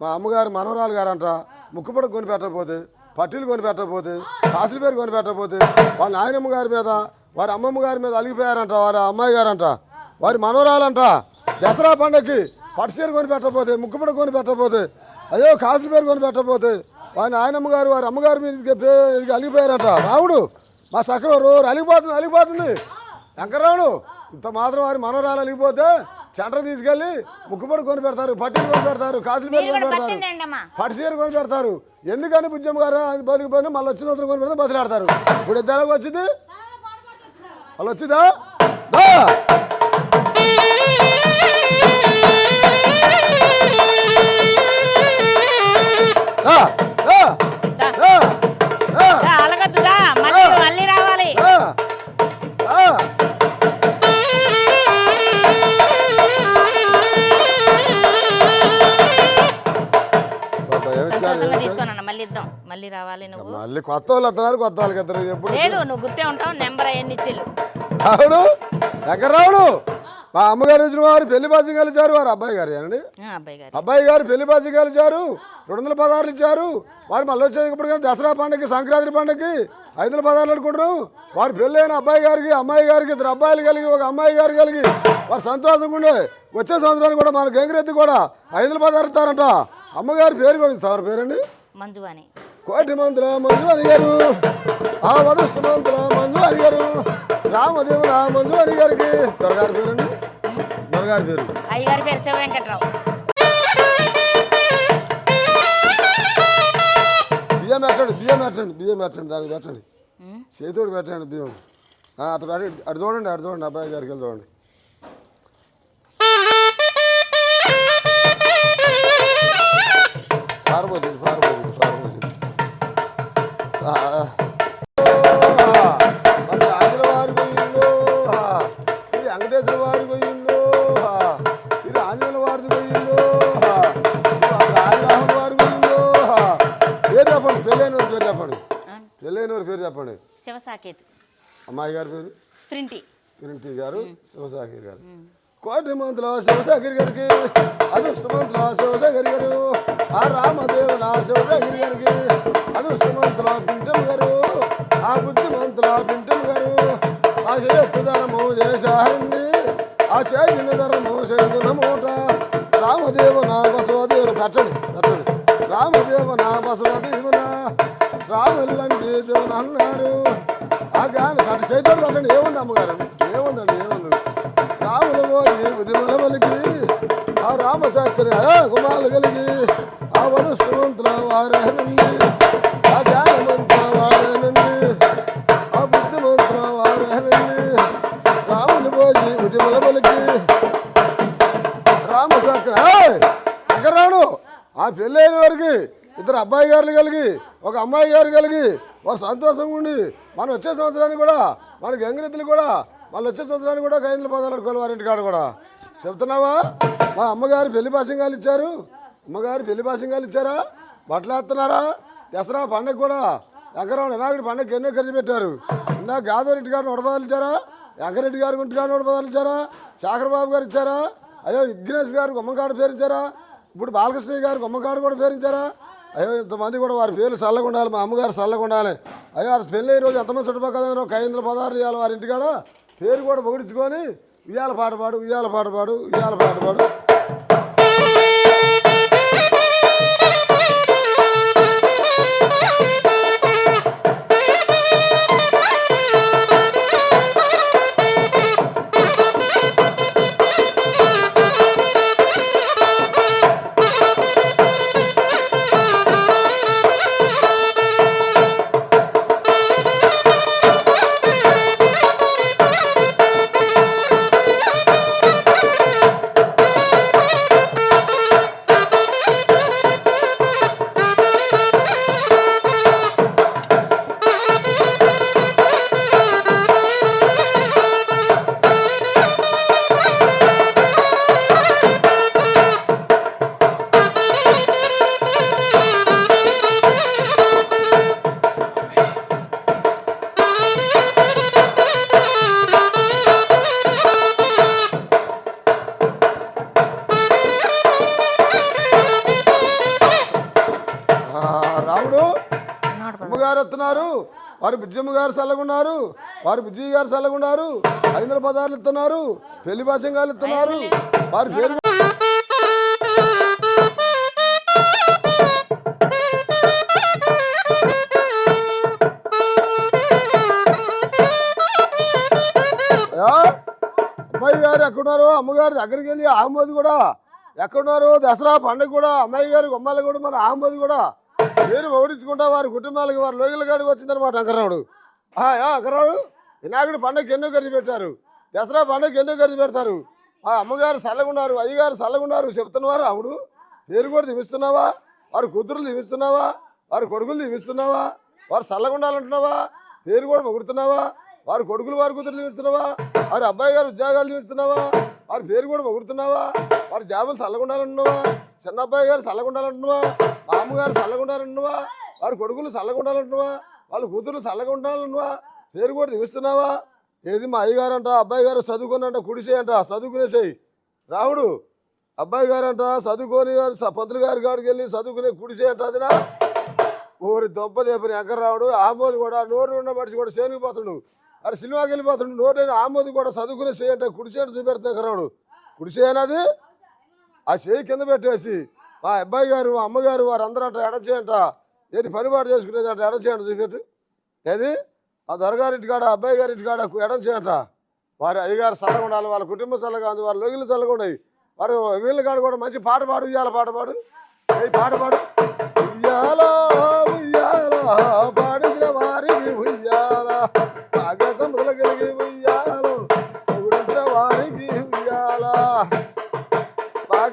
మా అమ్మగారు మనవరాలు గారంట ముక్కుపడ కొని పెట్టకపోతే పట్టీలు కొని పెట్టకపోతే కాసుల పేరు కొని పెట్టకపోతే వాళ్ళ నాయనమ్మ గారి మీద వారి అమ్మమ్మ గారి మీద అలిగిపోయారంట వారి అమ్మాయి గారంట వారి మనవరాలంట దసరా పండగకి పట్టుచీర కొని పెట్టకపోతే ముక్కుపడ కొని పెట్టకపోతే అయ్యో కాసుల పేరు కొని పెట్టకపోతే వారి నాయనమ్మ గారు వారి అమ్మగారి మీద అలిగిపోయారంట రావుడు మా సకరం రోజు అలిగిపోతుంది అలిగిపోతుంది. వెంకరావుడు ఇంత మాత్రం వారి మనవరాలు అలిగిపోతే చెంట తీసుకెళ్ళి ముక్కుపొడి కొని పెడతారు పట్టీలు కొని పెడతారు కాసులు పేరు కొని పెడతారు. పట్టిండండి అమ్మా పట్టు చీర కొని పెడతారు. ఎందుకని బుజ్జమ్మ గారు అది బతికిపోయినా మళ్ళీ వచ్చిన వస్తువులు కొని పెడితే బదిలాడతారు ఇప్పుడు ఇద్దరికి వచ్చింది? వాళ్ళు వచ్చిందా? దా, దా, మళ్ళీ కొత్త వాళ్ళు వస్తున్నారు కొత్త వాళ్ళకి ఎప్పుడు లేదు నువ్వు గుర్తే ఉంటావు నెంబర్ అవన్నీ ఇచ్చిల్లు రావుడు ఎక్కడ రావుడు మా అమ్మగారు వచ్చిన వారు పెళ్ళి బాధ్యం కలిచారు వారు అబ్బాయి గారు ఆ, అబ్బాయి గారు. అబ్బాయి గారు పెళ్ళి బాధ్యం కలిచారు రెండు వందల పదహారులు ఇచ్చారు. వారు మళ్ళీ వచ్చేటప్పుడు కానీ దసరా పండుగకి సంక్రాంతి పండుగకి ఐదు వందల పదహారులు అనుకుంటారు. వారు పెళ్ళి అయిన అబ్బాయి గారికి అమ్మాయి గారికి ఇద్దరు అబ్బాయిలు కలిగి ఒక అమ్మాయి గారు కలిగి వారు సంతోషంగా ఉండే వచ్చే సంవత్సరానికి కూడా మన గంగిరెద్ది కూడా ఐదు వందల పదహారు ఇస్తారంట. అమ్మగారి పేరు కూడా ఇస్తారు పేరండి? మంజు అని కోటి మంత్ర మంజు అడిగారు ఆ వధుష్ట మంత్ర మంజు అడిగారు రామదేవుల మంజు అడిగారికి దొరగారి పేరండి? దొరగారి పేరు. అయ్యగారి పేరు శివ వెంకట్రావు బియ్యం పెట్టండి బియ్యం పెట్టండి బియ్యం పెట్టండి దానికి పెట్టండి. ఉం? చేతితోటి పెట్టండి బియ్యం. అటు పెట్టండి అటు చూడండి అటు చూడండి అబ్బాయి గారికి వెళ్ళి చూడండి. పారబోతుంది శివ సాకేత్ అమ్మాయి గారి పేరు ప్రింటి కిరింటి గారు శివసాగర్ గారు కోటి మంత్రుల శివసాగర్ గారికి అదృష్టమంతుల శివసాగర్ గారు ఆ రామదేవుల శివసాగర్ గారికి అదృష్టమంతుల పింటం గారు ఆ బుద్ధిమంతుల పింటం గారు ఆ చేతుధరము చేశారండి ఆ చేసిన ధరము శంకుల మూట. రామదేవున బసవదేవుని పెట్టండి పెట్టండి. రామదేవున బసవదేవున రాములంటే దేవుని అన్నారు. ఆ గాని కట్టు చేతులు పెట్టండి ఏముంది అమ్మగారు? కలిగి ఆ రామ చక్కని కుమారులు కలిగి ఆ వరుసవంతుల వారేనండి ఆ జ్ఞానమంతుల వారేనండి ఆ బుద్ధిమంతుల వారేనండి రాముని పోయి ఉదిమల పలికి. రామ చక్కని ఆ పెళ్ళైన వారికి ఇద్దరు అబ్బాయి గారు కలిగి ఒక అమ్మాయి గారు కలిగి వారు సంతోషంగా ఉండి మనం వచ్చే సంవత్సరానికి కూడా మన గంగిరెద్దులు కూడా వాళ్ళు వచ్చే సంవత్సరానికి కూడా ఐదు పదాలు అడుకోవాలి వారి ఇంటికాడ కూడా. చెప్తున్నావా? మా అమ్మగారు పెళ్ళి పాసింగాలు ఇచ్చారు. అమ్మగారు పెళ్ళి పాసింగాలు ఇచ్చారా? బట్టలు వేస్తున్నారా? దసరా పండగ కూడా ఎకరం వినాయకుడి పండగకి ఎన్నో ఖర్చు పెట్టారు. ఇందాక గాదోరి ఇంటికాడ నడపదాలు ఇచ్చారా వెంకరెడ్డి గారు ఇంటికాడ నడపదాలు ఇచ్చారా శాఖరబాబు గారు ఇచ్చారా? అయ్యో విఘ్నేష్ గారు గుమ్మకాడ పేరు ఇచ్చారా ఇప్పుడు బాలకృష్ణ గారు గుమ్మకాడ కూడా పేరించారా? అయ్యో ఇంతమంది కూడా వారి పేర్లు చల్లగా ఉండాలి మా అమ్మగారు చల్లగా ఉండాలి. అయ్యో వారి పెళ్ళి రోజు ఎంతమంది చుట్టుపక్కల ఒక ఐదు వందల పదార్లు ఇవ్వాలి వారి ఇంటికాడ. పేరు కూడా పొగిడించుకొని ఉయ్యాల పాట పాడు ఉయ్యాల పాట పాడు ఉయ్యాల పాట పాడు. అమ్మగారు వారు బుజ్జమ్మ గారు చల్లగున్నారు వారు బుజ్జి గారు చల్లగున్నారు ఐదు పదార్లు ఇస్తున్నారు పెళ్ళి భాషంగాలు ఇస్తున్నారు వారి పేరు అమ్మాయి గారు ఎక్కడున్నారు? అమ్మగారి దగ్గరికి వెళ్ళి ఆమోది కూడా. ఎక్కడున్నారు? దసరా పండుగ కూడా అమ్మాయి గారు గుమ్మాలి కూడా మన ఆమోది కూడా. పేరు పౌడించుకుంటా వారి కుటుంబాలకు వారి లోయల కాడికి వచ్చిందనమాట అంకరాముడు అంకరాముడు వినాయకుడు పండుగకి ఎన్నో ఖర్చు పెట్టారు. దసరా పండుగకి ఎన్నో ఖర్చు పెడతారు. ఆ అమ్మగారు చల్లగున్నారు అయ్యగారు చల్లగున్నారు చెప్తున్నవారు రాముడు. పేరు కూడా దిమిస్తున్నావా వారి కూతురులు దిమిస్తున్నావా వారి కొడుకులు దిమిస్తున్నావా వారు చల్లగుండాలంటున్నావా? పేరు కూడా పొగుడుతున్నావా వారి కొడుకులు వారి కూతురు దిమిస్తున్నావా వారి అబ్బాయి గారు ఉద్యోగాలు దిమిస్తున్నావా వారి పేరు కూడా పొగుడుతున్నావా వారి జాబులు చల్లగుండాలంటున్నావా? చిన్న అబ్బాయి గారు చల్లగుండాలంటున్నావా? మా అమ్మగారు చల్లగుండాలంటున్నావా? వారి కొడుకులు చల్లగుండాలంటున్నావా? వాళ్ళ కూతురు చల్లగుండాలంటున్నావా? పేరు కూడా దీవిస్తున్నావా ఏది మా అయ్యగారు అంట అబ్బాయి గారు చదువుకున్నంట కుడిసేయంట చదువుకునేసేయి రాముడు అబ్బాయి గారు అంట చదువుకొని పంతులు గారి కాడికి వెళ్ళి చదువుకునే కుడిసేయంట అదినా? ఊరి దొంప దేపని రావుడు ఆమోది కూడా నోరు ఉన్న మనిషి కూడా సేనుకుపోతుండు అరే సినిమాకి వెళ్ళిపోతుండు నోరు ఆమోది కూడా చదువుకునే చేయంట కుడిసేయంట చూపెడుతుంది ఎకరావుడు కుడిసేయనది ఆ చేయి కింద పెట్టేసి మా అబ్బాయి గారు మా అమ్మగారు వారు అందరూ అంట ఎడ చేయంట ఏది పనిపాటు చేసుకునేది అంట ఎడ చూపెట్టు. ఏది? ఆ దొరగారింటి కాడ అబ్బాయి గారి ఇంటి కాడ ఎడం చేయంట వారి అయ్యగారు చల్లగా ఉండాలి వాళ్ళ కుటుంబ చల్లగా ఉంది వారి లోగిలు చల్లగా ఉన్నాయి. వారు వీళ్ళ కాడ కూడా మంచి పాట పాడు ఇయ్యాల పాట పాడు. పాట పాడు. ఉయ్యాలో ఉయ్యాలో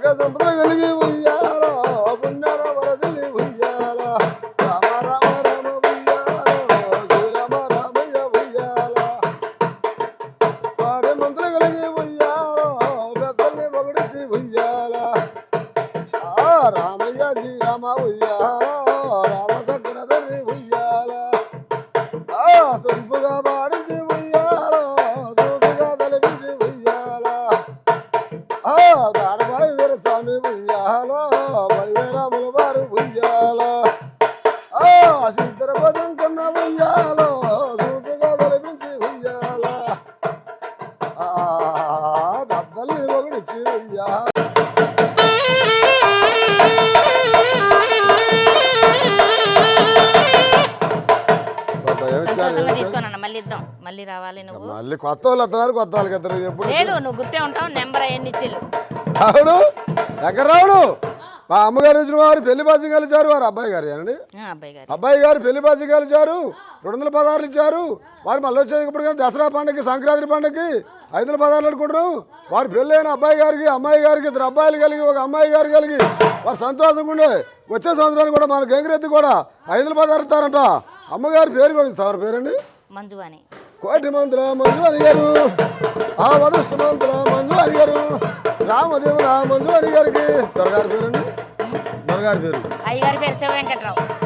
బాగా సముద్ర పుణ్యర వరదలి ఉయ్యాల రామ రామ రామ ఉయ్యాలో. శ్రీరామ రామయ్య ఉయ్యాల పాడే మంత్రులు కలిగి పెద్దల్ని రామయ్య శ్రీరామ ఉయ్యాలో బలిరాముల వారు ఉయ్యాల. ఆ శంకర పదం కన్నా తలపించి ఒకడిచ్చి ఏమిచ్చారు? తీసుకోనన్న మళ్ళీ ఇద్దాం. మళ్ళీ రావాలి నువ్వు. మళ్ళీ కొత్త వాళ్ళు వస్తున్నారు కొత్త వాళ్ళకి ఎప్పుడు లేదు నువ్వు గుర్తే ఉంటావు నెంబర్ అవన్నీ ఇచ్చిల్లు రావుడు రావుడు మా అమ్మగారు వచ్చిన వారు పెళ్ళి బాధ్యం కలిచారు వారు అబ్బాయి గారు ఆ, అబ్బాయి గారు. గారు పెళ్ళి బాధ్యం కలిచారు రెండు వందల పదార్లు ఇచ్చారు. వారు మళ్ళీ వచ్చేటప్పుడు కానీ దసరా పండుగకి సంక్రాంతి పండుగకి ఐదు వందల పదార్లు అనుకుంటారు వారు అయిన అబ్బాయి గారికి అమ్మాయి గారికి ఇద్దరు అబ్బాయిలు కలిగి ఒక అమ్మాయి గారు కలిగి వారు సంతోషంగా ఉండే వచ్చే సంవత్సరానికి కూడా మన గంగిరెత్తి కూడా ఐదు వందల పదార్లు ఇస్తారంట. అమ్మగారి పేరు కూడా ఇస్తారు పేరండి? మంజు అని కోటి మంత్ర మంజు అడిగారు ఆ వదృష్ట మంత్ర మంజు అడిగారు రామదేవుల మంజు అడిగారికి దొరగారి పేరండి దొరగారి పేరు. అయ్యగారి పేరు శివ వెంకట్రావు.